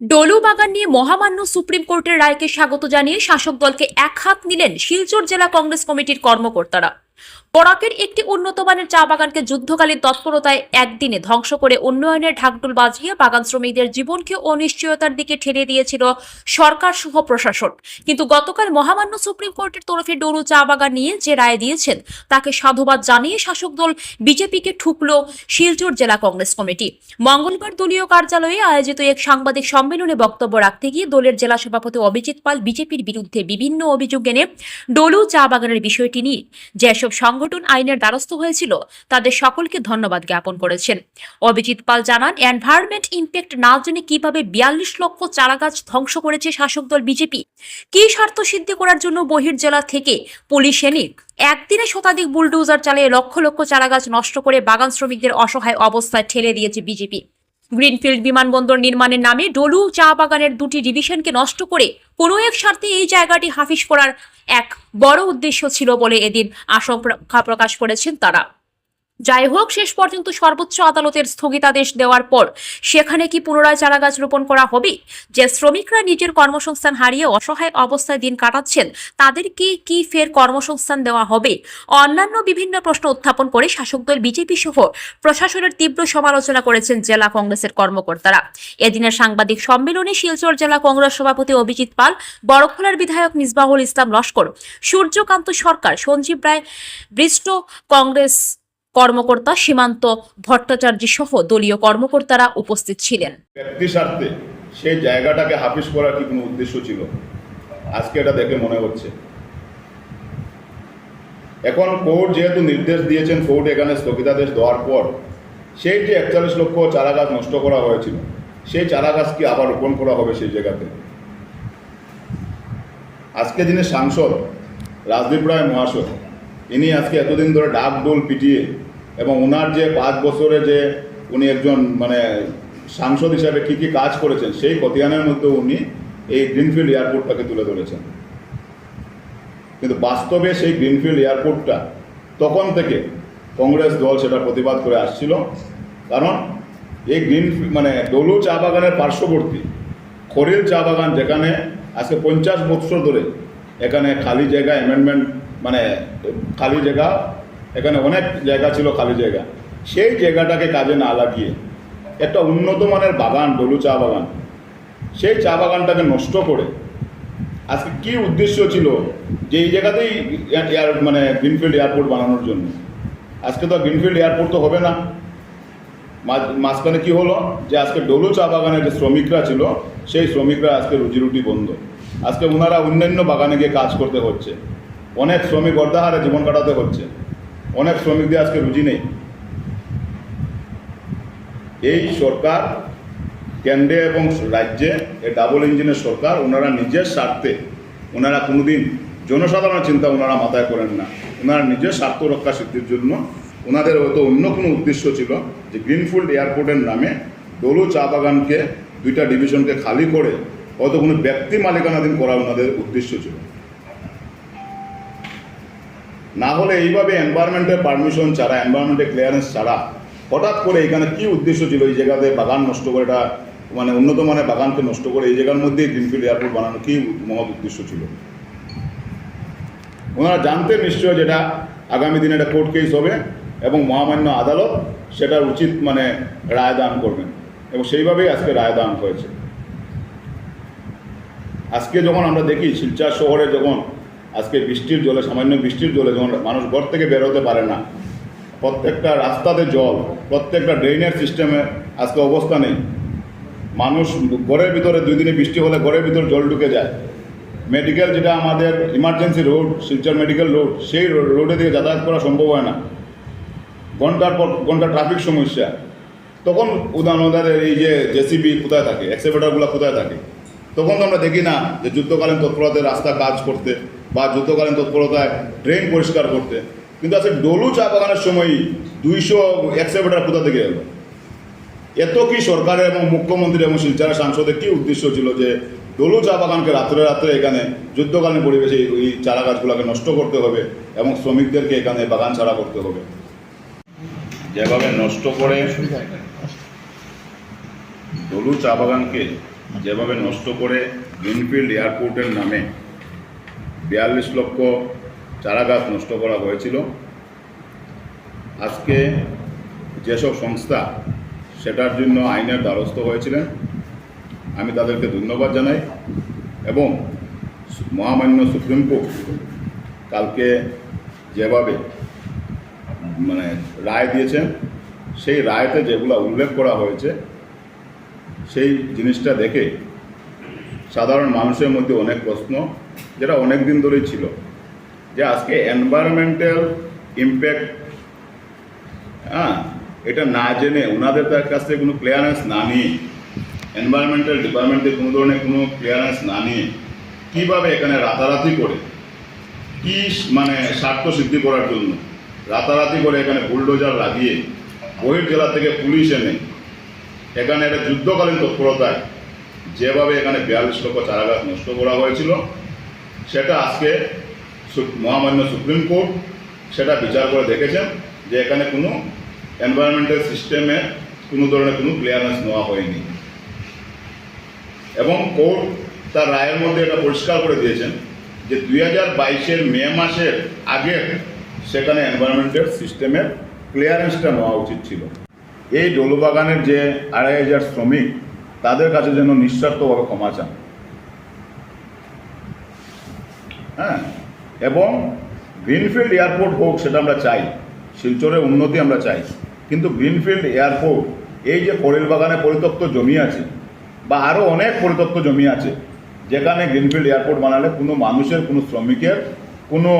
ডলু বাগান নিয়ে মহামান্য সুপ্রিম কোর্টের রায়কে স্বাগত জানিয়ে শাসক দলকে এক হাত নিলেন শিলচর জেলা কংগ্রেস কমিটির কর্মকর্তারা। বরাকের একটি উন্নত মানের চা বাগানকে যুদ্ধকালীন তৎপরতায় একদিনে ধ্বংস করে উন্নয়নের ঢাকঢোল বাজিয়ে বাগান শ্রমিকদের জীবনকে অনিশ্চয়তার দিকে ঠেলে দিয়েছিল সরকার সহ প্রশাসন। কিন্তু গতকাল মহামান্য সুপ্রিম কোর্টের তরফে ডলু চা বাগান নিয়ে যে রায় দিয়েছেন, তাকে সাধুবাদ জানিয়ে শাসক দল বিজেপিকে ঠুকলো শিলচর জেলা কংগ্রেস কমিটি। মঙ্গলবার দলীয় কার্যালয়ে আয়োজিত এক সাংবাদিক সম্মেলনে বক্তব্য রাখতে গিয়ে দলের জেলা সভাপতি অভিজিৎ পাল বিজেপির বিরুদ্ধে বিভিন্ন অভিযোগ এনে ডলু চা বাগানের বিষয়টি নিয়ে যেসব সংগঠন আইনের দ্বারস্থ হয়েছিল। তাদের সকলকে ধন্যবাদ জ্ঞাপন করেছেন। অভিজিৎ পাল জানান এনভায়রনমেন্ট ইম্প্যাক্ট না জেনে কীভাবে বিয়াল্লিশ লক্ষ চারাগাছ ধ্বংস করেছে শাসক দল বিজেপি? কি স্বার্থ সিদ্ধি করার জন্য বহির্জেলা থেকে পুলিশ এনে একদিনে শতাধিক বুলডোজার চালিয়ে লক্ষ লক্ষ চারাগাছ নষ্ট করে বাগান শ্রমিকদের অসহায় অবস্থায় ঠেলে দিয়েছে বিজেপি? গ্রিনফিল্ড বিমানবন্দর নির্মাণের নামে ডলু চা বাগানের দুটি ডিভিশনকে নষ্ট করে কোনো এক স্বার্থে এই জায়গাটি হাফিস করার এক বড় উদ্দেশ্য ছিল বলে এদিন আশঙ্কা প্রকাশ করেছেন তারা। যাই হোক শেষ পর্যন্ত সর্বোচ্চ আদালতের স্থগিতাদেশ দেওয়ার পর সেখানে কি পুনরায় চারাগাছ রোপণ করা হবে? যে শ্রমিকরা নিজের কর্মসংস্থান হারিয়ে অসহায় অবস্থায় দিন কাটাচ্ছেন, তাদেরকে কি ফের কর্মসংস্থান দেওয়া হবে? অন্যান্য বিভিন্ন প্রশ্ন উত্থাপন করে শাসক দল বিজেপি সহ প্রশাসনের তীব্র সমালোচনা করেছেন জেলা কংগ্রেসের কর্মকর্তারা। এদিনের সাংবাদিক সম্মেলনে শিলচর জেলা কংগ্রেস সভাপতি অভিজিৎ পাল, বড়খোলার বিধায়ক মিসবাহুল ইসলাম লস্কর, সূর্যকান্ত সরকার, সঞ্জীব রায় বৃষ্ট কংগ্রেস কর্মকর্তা সীমান্ত ভট্টাচার্য সহ দলীয় কর্মকর্তারা উপস্থিত ছিলেন। ব্যক্তি স্বার্থে সেই জায়গাটাকে হাফিস করার কি কোনো উদ্দেশ্য ছিল? আজকে এটা দেখে মনে হচ্ছে। এখন কোর্ট যেহেতু নির্দেশ দিয়েছেন, কোর্ট এখানে স্থগিতাদেশ দেওয়ার পর সেই যে একচল্লিশ লক্ষ চারা গাছ নষ্ট করা হয়েছিল, সেই চারা গাছ কি আবার রোপণ করা হবে সেই জায়গাতে? আজকে যিনি সাংসদ, রাজদীপ রায় মহাশয় ইনি আজকে এতদিন ধরে ডাক ডোল পিটিয়ে এবং ওনার যে পাঁচ বছরে যে উনি একজন মানে সাংসদ হিসাবে কী কী কাজ করেছেন, সেই খতিয়ানের মধ্যে উনি এই গ্রিনফিল্ড এয়ারপোর্টটাকে তুলে ধরেছেন। কিন্তু বাস্তবে সেই গ্রিনফিল্ড এয়ারপোর্টটা তখন থেকে কংগ্রেস দল সেটা প্রতিবাদ করে আসছিল। কারণ এই গ্রিন মানে ডলু চা বাগানের পার্শ্ববর্তী, খরিল চা বাগান যেখানে আজকে পঞ্চাশ বছর ধরে এখানে খালি জায়গা অ্যামেন্ডমেন্ট মানে খালি জায়গা, এখানে অনেক জায়গা ছিল খালি জায়গা। সেই জায়গাটাকে কাজে না লাগিয়ে একটা উন্নত মানের বাগান, ডলু চা বাগান, সেই চা বাগানটাকে নষ্ট করে আজকে কি উদ্দেশ্য ছিল যে এই জায়গাতেই এয়ার- মানে গ্রিনফিল্ড এয়ারপোর্ট বানানোর জন্য? আজকে তো গ্রিনফিল্ড এয়ারপোর্ট তো হবে না। মাঝ- মাঝখানে কি হলো যে আজকে ডলু চা বাগানের যে শ্রমিকরা ছিল, সেই শ্রমিকরা আজকে রুজি রুটি বন্ধ। আজকে ওনারা অন্যান্য বাগানে গিয়ে কাজ করতে হচ্ছে। অনেক শ্রমিক অর্ধাহারে জীবন কাটাতে হচ্ছে। অনেক শ্রমিকদের আজকে রুজি নেই। এই সরকার, কেন্দ্রে এবং রাজ্যে এই ডাবল ইঞ্জিনের সরকার, ওনারা নিজের স্বার্থে, ওনারা কোনোদিন জনসাধারণের চিন্তা ওনারা মাথায় করেন না। ওনারা নিজের স্বার্থ রক্ষা সিদ্ধির জন্য ওনাদের হয়তো অন্য কোনো উদ্দেশ্য ছিল যে গ্রিনফিল্ড এয়ারপোর্টের নামে ডলু চা বাগানকে, দুইটা ডিভিশনকে খালি করে হয়তো কোনো ব্যক্তি মালিকানাধীন করা ওনাদের উদ্দেশ্য ছিল। না হলে এইভাবে এনভায়রনমেন্টের পারমিশন ছাড়া এনভায়রনমেন্টের ক্লিয়ারেন্স ছাড়া, হঠাৎ করে এখানে কি উদ্দেশ্য ছিল এই জায়গাতে বাগান নষ্ট করে এটা মানে উন্নত মানের বাগানকে নষ্ট করে এই জায়গার মধ্যেই গ্রিনফিল্ড এয়ারপোর্ট বানানো, কি মহৎ উদ্দেশ্য ছিল? ওনারা জানতেন নিশ্চয় যেটা আগামী দিনে একটা কোর্ট কেস হবে এবং মহামান্য আদালত সেটার উচিত মানে রায় দান করবেন। এবং সেইভাবেই আজকে রায় দান হয়েছে। আজকে যখন আমরা দেখি শিলচর শহরে যখন আজকে বৃষ্টির জলে, সামান্য বৃষ্টির জলে যখন মানুষ ঘর থেকে বেরোতে পারে না, প্রত্যেকটা রাস্তাতে জল, প্রত্যেকটা ড্রেনের সিস্টেমে আজকে অবস্থা নেই। মানুষ ঘরের ভিতরে দুই দিনে বৃষ্টি হলে ঘরের ভিতরে জল ঢুকে যায়। মেডিকেল যেটা আমাদের emergency road Silchar medical road সেই রোডে দিয়ে যাতায়াত করা সম্ভব হয় না। ঘণ্টার পর ঘণ্টা ট্রাফিক সমস্যা। তখন উদাহরণ এই যে জেসিবি কোথায় থাকে এক্সেভেটারগুলো কোথায় থাকে? তখন তো আমরা দেখি না যে যুদ্ধকালীন তৎপরতায় রাস্তা কাজ করতে বা যুদ্ধকালীন তৎপরতায় ড্রেন পরিষ্কার করতে। কিন্তু আজকে ডলু চা বাগানের সময় দুইশো এক্সেভেটার কোথা থেকে এলো? এত কি সরকারের এবং মুখ্যমন্ত্রী এবং শিলচরের সাংসদের কি উদ্দেশ্য ছিল যে ডলু চা বাগানকে রাত্রে রাত্রে এখানে যুদ্ধকালীন পরিবেশে এই চারা গাছগুলোকে নষ্ট করতে হবে এবং শ্রমিকদেরকে এখানে বাগান ছাড়া করতে হবে? যেভাবে নষ্ট করে ডলু চা বাগানকে যেভাবে নষ্ট করে গ্রিনফিল্ড এয়ারপোর্টের নামে বিয়াল্লিশ লক্ষ চারা গাছ নষ্ট করা হয়েছিল। আজকে যেসব সংস্থা সেটার জন্য আইনের দ্বারস্থ হয়েছিলেন, আমি তাদেরকে ধন্যবাদ জানাই এবং মহামান্য সুপ্রিম কোর্ট কালকে যেভাবে মানে রায় দিয়েছেন, সেই রায়তে যেগুলো উল্লেখ করা হয়েছে সেই জিনিসটা দেখে সাধারণ মানুষের মধ্যে অনেক প্রশ্ন, যেটা অনেক দিন ধরেই ছিল, যে আজকে এনভায়রনমেন্টাল ইম্প্যাক্ট হ্যাঁ এটা না জেনে ওনাদের তার কাছ থেকে কোনো ক্লিয়ারেন্স না নিয়ে এনভায়রনমেন্টাল ডিপার্টমেন্টে কোনো ধরনের কোনো ক্লিয়ারেন্স না নিয়ে কীভাবে এখানে রাতারাতি করে, কি মানে স্বার্থ সিদ্ধি করার জন্য রাতারাতি করে এখানে বুলডোজার লাগিয়ে বহির জেলা থেকে পুলিশ এনে এখানে একটা যুদ্ধকালীন তৎপরতায় যেভাবে এখানে বিয়াল্লিশ লক্ষ চারাগাছ নষ্ট করা হয়েছিল, সেটা আজকে মহামান্য সুপ্রিম কোর্ট সেটা বিচার করে দেখেছেন যে এখানে কোনো এনভায়রনমেন্টাল সিস্টেমে কোনো ধরনের কোনো ক্লিয়ারেন্স নেওয়া হয়নি। এবং কোর্ট তার রায়ের মধ্যে এটা পরিষ্কার করে দিয়েছেন যে দুই হাজার বাইশের মে মাসের আগে সেখানে এনভায়রনমেন্টাল সিস্টেমের ক্লিয়ারেন্সটা নেওয়া উচিত ছিল। এই ডোলবাগানের যে আড়াই হাজার শ্রমিক, তাদের কাছে যেন নিঃস্বার্থভাবে ক্ষমা চান। হ্যাঁ? এবং গ্রিনফিল্ড এয়ারপোর্ট হোক সেটা আমরা চাই শিলচরের উন্নতি আমরা চাই, কিন্তু গ্রিনফিল্ড এয়ারপোর্ট, এই যে করিল বাগানে পরিত্যক্ত জমি আছে, বা আরও অনেক পরিত্যক্ত জমি আছে, যেখানে গ্রিনফিল্ড এয়ারপোর্ট বানালে কোনো মানুষের, কোনো শ্রমিকের কোনো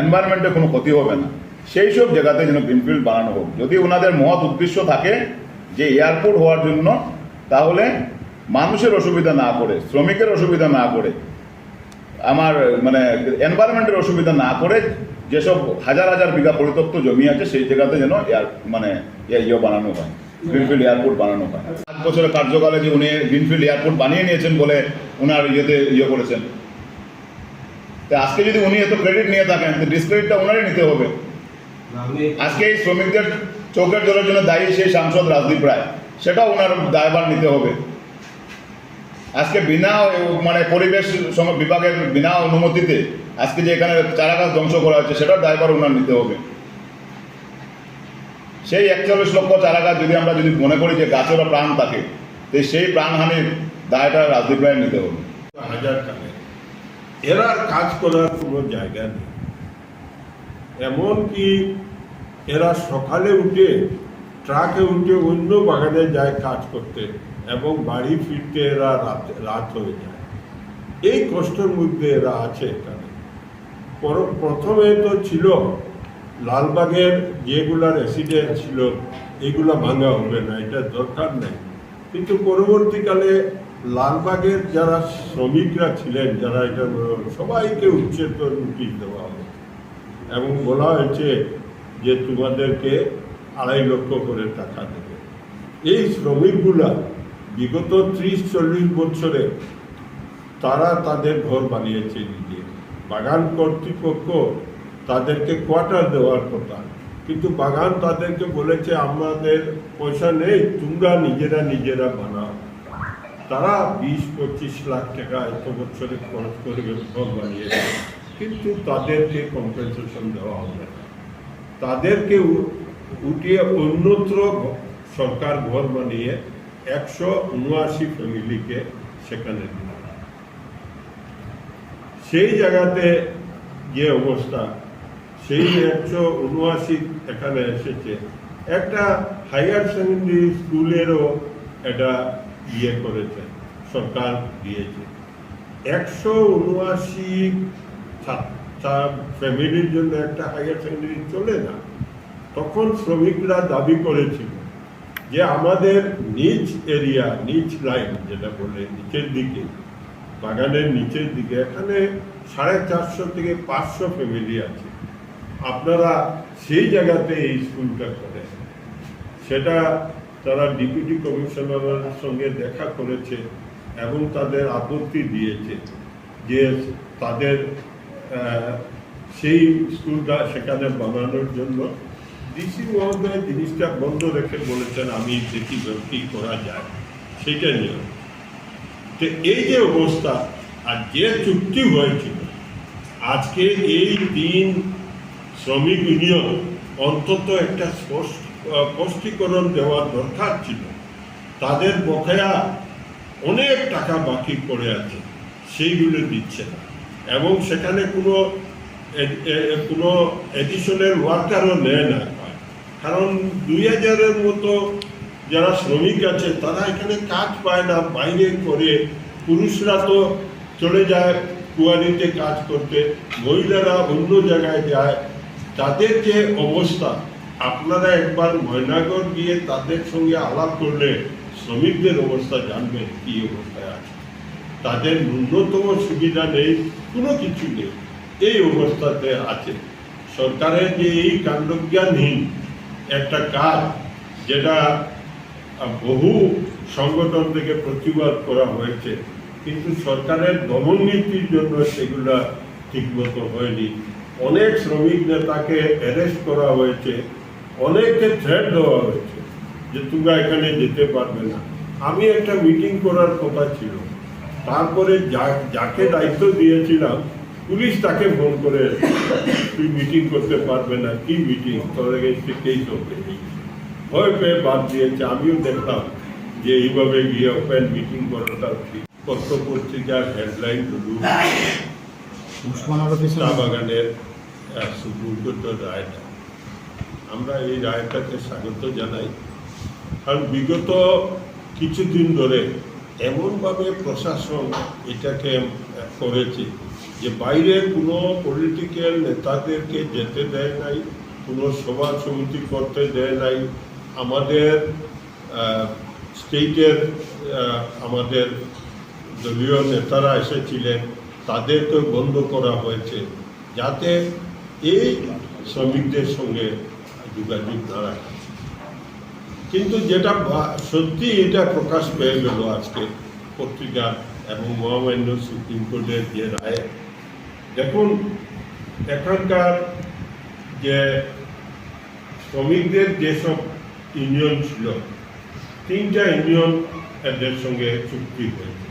এনভায়রনমেন্টের কোনো ক্ষতি হবে না। সেই সব জায়গাতে যেন গ্রিনফিল্ড বানানো হোক। যদি ওনাদের মহৎ উদ্দেশ্য থাকে যে এয়ারপোর্ট হওয়ার জন্য, তাহলে মানুষের অসুবিধা না করে, শ্রমিকের অসুবিধা না করে, আমার মানে এনভায়রনমেন্টের অসুবিধা না করে যেসব হাজার হাজার বিঘা পরিত্যক্ত জমি আছে, সেই জায়গাতে যেন এয়ার মানে ইয়ে বানানো হয় গ্রিনফিল্ড এয়ারপোর্ট বানানো হয়। পাঁচ বছরের কার্যকালে যে উনি গ্রিনফিল্ড এয়ারপোর্ট বানিয়ে নিয়েছেন বলে ওনার ইয়েতে ইয়ে করেছেন। তা আজকে যদি উনি এত ক্রেডিট নিয়ে থাকেন ডিসক্রেডিটটা ওনারই নিতে হবে। আজকে এই শ্রমিকদের চোখের জলের জন্য দায়ী সেই সাংসদ রাজদীপ রায়। সেটাও ওনার দায়ভার নিতে হবে। আজকে বিনা মানে পরিবেশ বিভাগের বিনা অনুমতিতে আজকে যে এখানে চারা গাছ ধ্বংস করা হচ্ছে সেটার দায়ভার ওনার নিতে হবে। সেই একচল্লিশ লক্ষ চারা গাছ যদি আমরা যদি মনে করি যে গাছেরও প্রাণ থাকে তো সেই প্রাণহানির দায়টা রাজদীপ রায় নিতে হবে। হাজার এরা কাজ করার কোনো জায়গা নেই। এমনকি এরা সকালে উঠে ট্রাকে উঠে অন্য বাগানে যায় কাজ করতে এবং বাড়ি ফিরতে এরা রাত রাত হয়ে যায়। এই কষ্টের মধ্যে এরা আছে এখানে। প্রথমে তো ছিল লালবাগের যেগুলা রেসিডেন্ট ছিল, এগুলা ভাঙা হবে না, এটা দরকার নেই। কিন্তু পরবর্তীকালে লালবাগের যারা শ্রমিকরা ছিলেন, যারা এটা, সবাইকে উচ্ছেদ নোটিশ দেওয়া হবে এবং বলা হয়েছে যে তোমাদেরকে আড়াই লক্ষ করে টাকা দেবে। এই শ্রমিকগুলা বিগত ত্রিশ, চল্লিশ বছরে তারা তাদের ঘর বানিয়েছে নিজে। বাগান কর্তৃপক্ষ তাদেরকে কোয়ার্টার দেওয়ার কথা। কিন্তু বাগান তাদেরকে বলেছে, আমাদের পয়সা নেই, তোমরা নিজেরা নিজেরা বানাও। তারা বিশ, পঁচিশ লাখ টাকা এত বছরে খরচ করে ঘর বানিয়েছে। কিন্তু তাদেরকে কম্পেনসেশন দেওয়া হবে তাদেরকে উঠিয়ে অন্যত্র সরকার ঘর বানিয়ে একশো উনআশি ফ্যামিলিকে সেখানে সেই জায়গাতে যে অবস্থা, সেই একশো উনআশি এখানে এসেছে, একটা হায়ার সেকেন্ডারি স্কুলেরও এটা ইয়ে করেছে, সরকার দিয়েছে। একশো উনআশি ফ্যামিলির জন্য একটা হায়ার সেকেন্ডারি চলে না। তখন শ্রমিকরা দাবি করেছিল যে আমাদের নিচ এরিয়া নিচ লাইন যেটা বলে নিচের দিকে, বাগানের নিচের দিকে, এখানে সাড়ে চারশো থেকে পাঁচশো ফ্যামিলি আছে। আপনারা সেই জায়গাতে এই স্কুলটা করেন। সেটা তারা ডিপুটি কমিশনারের সঙ্গে দেখা করেছে এবং তাদের আপত্তি দিয়েছে যে তাদের সেই স্কুলটা সেখানে বানানোর জন্য ডিসি মহোদয় জিনিসটা বন্ধ রেখে বলেছেন, আমি দেখি কি করা যায়, সেটা নিয়ে। তো এই যে অবস্থা, আর যে চুক্তি হয়েছিল, আজকে এই দিন শ্রমিক ইউনিয়ন অন্তত একটা স্পষ্টীকরণ দেওয়ার দরকার ছিল। তাদের বকেয়া অনেক টাকা বাকি পড়ে আছে, সেইগুলো দিচ্ছে না। এবং সেখানে কোনো কোনো এডিশনাল ওয়ার্কারও নেয় না। কারণ দুই হাজারের মতো যারা শ্রমিক আছে, তারা এখানে কাজ পায় না, বাইরে করে। পুরুষরা তো চলে যায় কুয়ারিতে কাজ করতে, মহিলারা অন্য জায়গায় যায়। তাদের যে অবস্থা, আপনারা একবার ময়নাগর গিয়ে তাদের সঙ্গে আলাপ করলে শ্রমিকদের অবস্থা জানবেন কি অবস্থায় আছে। তাদের ন্যূনতম সুবিধা নেই, কোনো কিছু নেই। এই অবস্থাতে আছে। সরকারের যে এই কাণ্ডজ্ঞানহীন একটা কাজ, যেটা বহু সংগঠন থেকে প্রতিবাদ করা হয়েছে, কিন্তু সরকারের দমন নীতির জন্য সেগুলা ঠিকমতো হয়নি। অনেক শ্রমিক নেতাকে অ্যারেস্ট করা হয়েছে, অনেককে থ্রেট দেওয়া হয়েছে, যে তোমরা এখানে যেতে পারবে না। আমি একটা মিটিং করার কথা ছিল। তারপরে যা- যাকে দায়িত্ব দিয়েছিলাম পুলিশ তাকে ফোন করে তুই মিটিং করতে পারবে না কি মিটিং তোর এগেন্স্টে কেস হবে ভয় পেয়ে বাদ দিয়েছে। আমিও দেখলাম যে এইভাবে গিয়ে ওপেন মিটিং করাটা ঠিক পত্র পত্রিকার হেডলাইন চা বাগানের সুপ্রিম কোর্টের রায়টা আমরা এই রায়টাকে স্বাগত জানাই। কারণ বিগত কিছুদিন ধরে এমনভাবে প্রশাসন এটাকে করেছে যে বাইরে কোনো পলিটিক্যাল নেতাদেরকে যেতে দেয় নাই, কোনো সভা সমিতি করতে দেয় নাই। আমাদের স্টেটের আমাদের দলীয় নেতারা এসেছিলেন, তাদেরকে বন্ধ করা হয়েছে যাতে এই শ্রমিকদের সঙ্গে যোগাযোগ না রাখে। কিন্তু যেটা সত্যি এটা প্রকাশ পেয়ে গেল আজকে পত্রিকা এবং মহামান্য সুপ্রিম কোর্টের যে রায়। দেখুন, এখানকার যে শ্রমিকদের যেসব ইউনিয়ন ছিল, তিনটা ইউনিয়ন এদের সঙ্গে চুক্তি হয়েছে।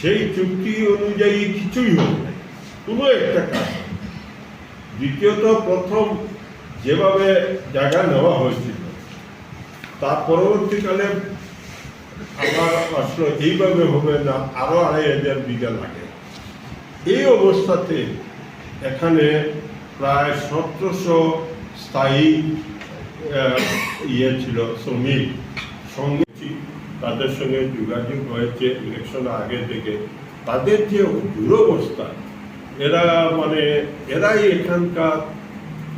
সেই চুক্তি অনুযায়ী কিছুই হবে না। কোনো একটা কাজ। দ্বিতীয়ত, প্রথম যেভাবে জায়গা নেওয়া হয়েছিল তার পরবর্তীকালে আবার আসলো, এইভাবে হবে না, আরও আড়াই হাজার বিঘা লাগে। এই অবস্থাতে এখানে প্রায় সতেরোশো স্থায়ী ইয়ে ছিল, শ্রমিক সঙ্গে তাদের সঙ্গে যোগাযোগ হয়েছে ইলেকশন আগে থেকে। তাদের যে দুরবস্থা, এরা মানে এরাই এখানকার,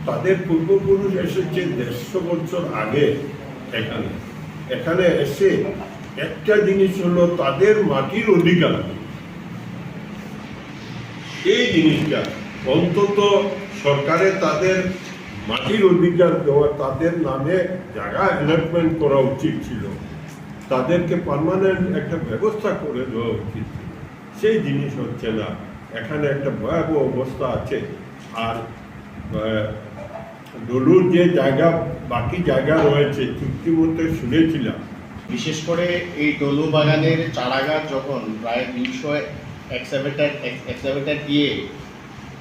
তাদের পূর্বপুরুষ এসেছে দেড়শো বছর আগে। এখানে। এখানে এসে একটা জিনিস হলো তাদের মাটির অধিকার। এই জিনিসটা অন্তত সরকারে তাদের মাটির অধিকার দেওয়া, তাদের নামে জায়গা অ্যালটমেন্ট করা উচিত ছিল। তাদেরকে পার্মানেন্ট একটা ব্যবস্থা করে দেওয়া উচিত সেই জিনিস হচ্ছে না, এখানে একটা ভয়াবহ অবস্থা আছে। আর ডলুর যে জায়গা, বাকি জায়গা রয়েছে, চুক্তি মধ্যে শুনেছিলাম। বিশেষ করে এই ডলু বাগানের চারাগাছ যখন প্রায় তিনশো এক্সাভেটার এক্সাভেটার দিয়ে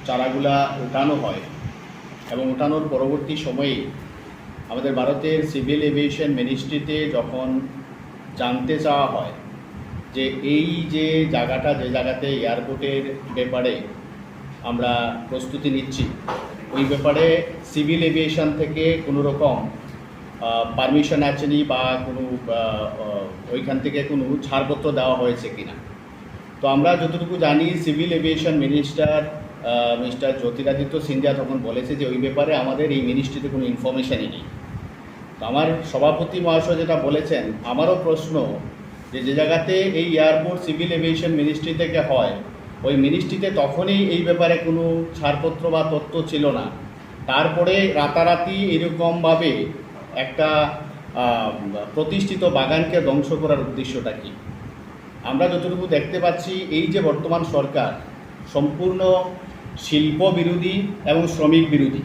চারাগুলা ওঠানো হয় এবং ওঠানোর পরবর্তী সময়ে আমাদের ভারতের সিভিল এভিয়েশন মিনিস্ট্রিতে যখন জানতে চাওয়া হয় যে এই যে জায়গাটা, যে জায়গাতে এয়ারপোর্টের ব্যাপারে আমরা প্রস্তুতি নিচ্ছি ওই ব্যাপারে সিভিল এভিয়েশন থেকে কোনো রকম পারমিশন আছেনি বা কোনো ওইখান থেকে কোনো ছাড়পত্র দেওয়া হয়েছে কিনা। তো আমরা যতটুকু জানি, civil aviation minister mister Jyotiraditya Scindia তখন বলেছে যে ওই ব্যাপারে আমাদের এই মিনিস্ট্রিতে কোনো ইনফরমেশনই নেই। তো আমার সভাপতি মহাশয় যেটা বলেছেন, আমারও প্রশ্ন যে যে জায়গাতে এই এয়ারপোর্ট সিভিল এভিয়েশন মিনিস্ট্রি থেকে হয় ওই মিনিস্ট্রিতে তখনই এই ব্যাপারে কোনো ছাড়পত্র বা তথ্য ছিল না। তারপরে রাতারাতি এরকমভাবে একটা প্রতিষ্ঠিত বাগানকে ধ্বংস করার উদ্দেশ্যটা কী? আমরা যতটুকু দেখতে পাচ্ছি, এই যে বর্তমান সরকার সম্পূর্ণ শিল্প বিরোধী এবং শ্রমিক বিরোধী।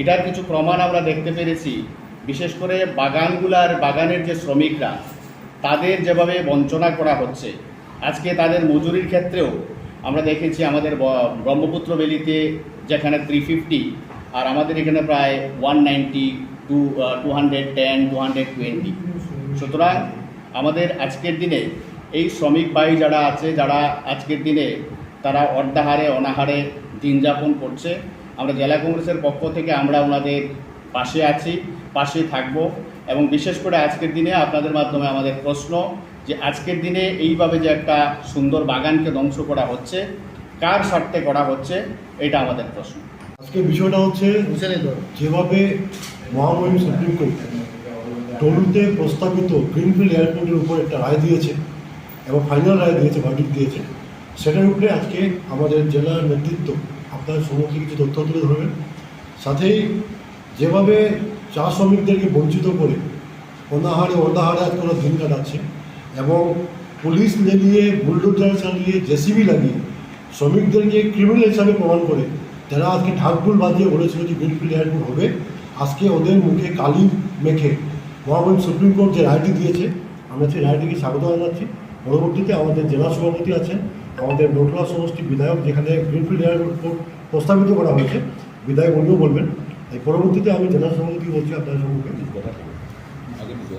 এটার কিছু প্রমাণ আমরা দেখতে পেরেছি। বিশেষ করে বাগানগুলার, বাগানের যে শ্রমিকরা, তাদের যেভাবে বঞ্চনা করা হচ্ছে, আজকে তাদের মজুরির ক্ষেত্রেও আমরা দেখেছি আমাদের ব্রহ্মপুত্র বেলিতে যেখানে থ্রি ফিফটি আর আমাদের এখানে প্রায় one ninety two two hundred ten two hundred twenty সুতরাং আমাদের আজকের দিনে এই শ্রমিক ভাই যারা আছে, যারা আজকের দিনে তারা অর্ধাহারে, অনাহারে দিন যাপন করছে, আমরা জেলা কংগ্রেসের পক্ষ থেকে আমরা ওনাদের পাশে আছি, পাশে থাকব এবং বিশেষ করে আজকের দিনে আপনাদের মাধ্যমে আমাদের প্রশ্ন যে আজকের দিনে এইভাবে যে একটা সুন্দর বাগানকে ধ্বংস করা হচ্ছে কার স্বার্থে করা হচ্ছে এটা আমাদের প্রশ্ন। আজকে বিষয়টা হচ্ছে যেভাবে মহামহিম সুপ্রিম কোর্ট টলুতে প্রস্তাবিত গ্রিনফিল্ড এয়ারপোর্টের উপর একটা রায় দিয়েছে এবং ফাইনাল রায় দিয়েছে ভার্ডিক দিয়েছে। সেটার উপরে আজকে আমাদের জেলার নেতৃত্ব আপনার সমস্ত কিছু তথ্য তুলে ধরবেন। সাথেই যেভাবে চা শ্রমিকদেরকে বঞ্চিত করে অনাহারে অনাহারে আজকে ওরা দিন কাটাচ্ছে এবং পুলিশ লেগিয়ে বুলডোজার চালিয়ে, জেসিবি লাগিয়ে শ্রমিকদেরকে ক্রিমিনাল হিসাবে প্রমাণ করে, যারা আজকে ঢাকঢোল বাজিয়ে বলেছিল যে গ্রিনফিল্ড এয়ারপোর্ট হবে, আজকে ওদের মুখে কালি মেখে মহামান্য সুপ্রিম কোর্ট যে রায়টি দিয়েছে, আমরা সেই রায়টিকে স্বাগত জানাচ্ছি। পরবর্তীতে আমাদের জেলা সভাপতি আছেন, আমাদের নটুয়া সমষ্টি বিধায়ক, যেখানে গ্রিনফিল্ড এয়ারপোর্ট প্রস্তাবিত করা হয়েছে, বিধায়ক উনিও বলবেন। এই পরবর্তীতে আমি জেলা সভাপতি বলছি আপনার সম্মুখে।